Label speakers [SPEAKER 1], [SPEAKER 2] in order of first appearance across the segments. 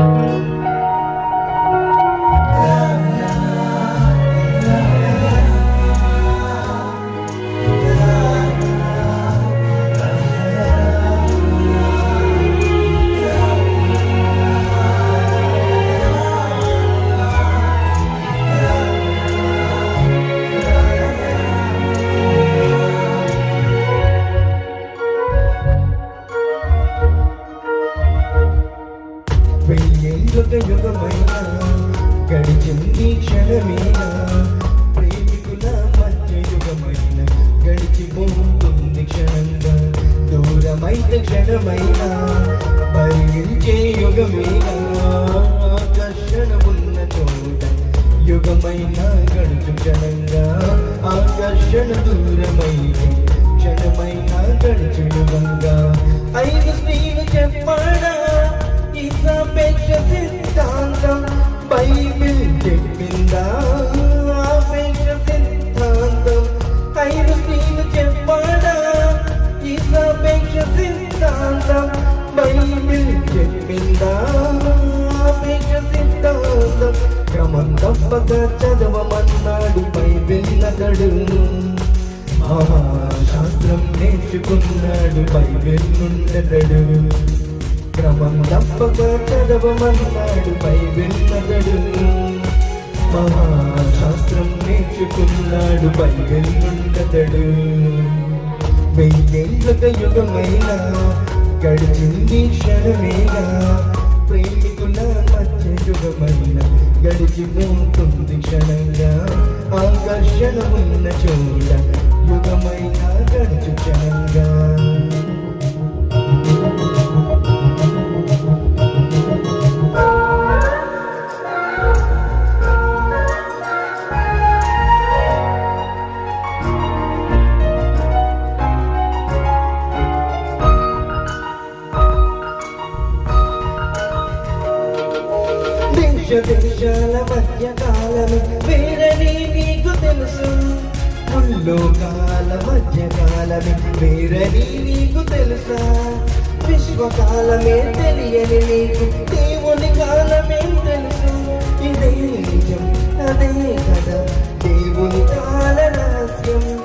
[SPEAKER 1] Thank you. వెయ్యేళ్ళొక యుగమైన గడిచింది క్షణమేనా? ప్రేమికుల మధ్య యుగమైన గడిచిపోతుంది క్షణంగా దూరమైన క్షణమైనా భరించే యుగమేనా? ఆకర్షణ చోట యుగమైన గడుచు క్షణంగా ఆకర్షణ దూరమైన క్షణమైన గడుచు యుగంగా. ఐదు స్త్రీలు చెప్పాడా? చెప్పిందా? సిద్ధాంతం. క్రమం తప్పక చదవమన్నాడు బైబిల్ నగడు మహాశాస్త్రం నేర్చుకున్నాడు బైబిల్ నుండెదడు క్రమం తప్పక చదవమన్నాడు బైబిల్ నగడు మహాశాస్త్రం నేర్చుకున్నాడు బైబిల్ నుండెదడు వెయ్యేళ్ళక యుగమైన గడిచింది క్షణమేగా. ప్రేమికుల మధ్య యుగమైన గడిచి పోతుంది క్షణం. దేశ మధ్య కాలము వేరని నీకు తెలుసు. ముల్లోకాల మధ్య కాలమే వేరని నీకు తెలుసా? విశ్వకాలమే తెలియని నీకు దేవుని కాలమే తెలుసు. ఇదే నిజం అదే కదా దేవుని కాల రహస్యం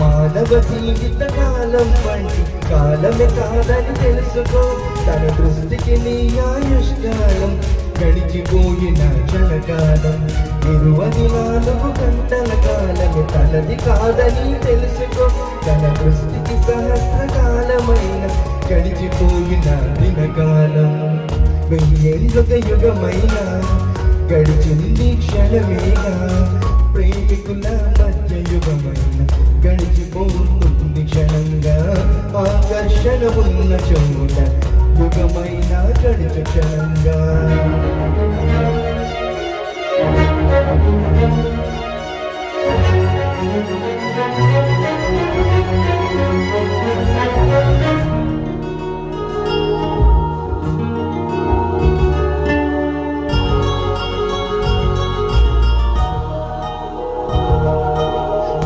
[SPEAKER 1] మానవ జీవిత కాలం వంటి కాలమే కాదని తెలుసుకో. తన దృష్టికి నీ ఆయుష్కాలం. గడిచిపోయిన క్షణకాలం. ఇరువది నాలుగు గంటల కాలము తనది కాదని తెలుసుకో. తన దృష్టికి సహస్రకాలమైన గడిచిపోయిన దినకాలం. వెయ్యేళ్ళొక యుగమైన గడిచింది క్షణమేనా? ప్రేమికుల మధ్య యుగమైన గడిచిపోతుంది క్షణంగా. ఆకర్షణ ఉన్న చోట యుగమైన గడిచ క్షణంగా.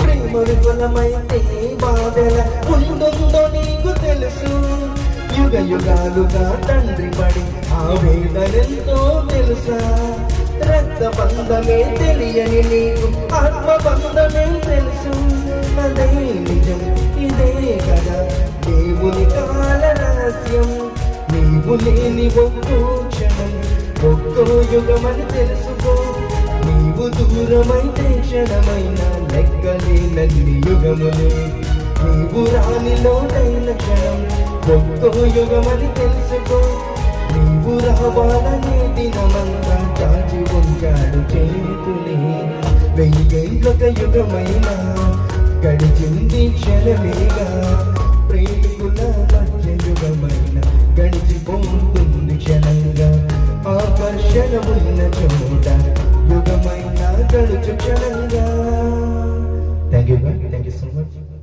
[SPEAKER 1] ప్రేమ బాధల ఉంటుందో నీకు తెలుసు. యుగ యుగాలుగా తండ్రి పడి ఆ వేదనెంతో తెలుసా? రక్తబంధమే తెలియని నీకు ఆత్మబంధమే తెలుసు. అదే నిజం ఇదే కదా దేవుని కాల రహస్యం నీవు లేని ఒక్కో క్షణం ఒక్కో యుగమని తెలుసుకో. నీవు దూరమైతే క్షణమైన లెక్కలేనన్ని యుగములు. నీవు రాని లోటైన క్షణం ఒక్కో యుగమని తెలుసుకో. నీవు రావాలనే దినమంతా చాచి ఉంచాడు చేతుని వెయ్యేళ్ళొక యుగమైన గడిచింది క్షణమేగా. ప్రేమికుల మధ్య యుగమైన గడిచిపోతుంది క్షణంగా. ఆకర్షణ ఉన్న చోట యుగమైన గడుచు క్షణంగా. Thank you thank you so much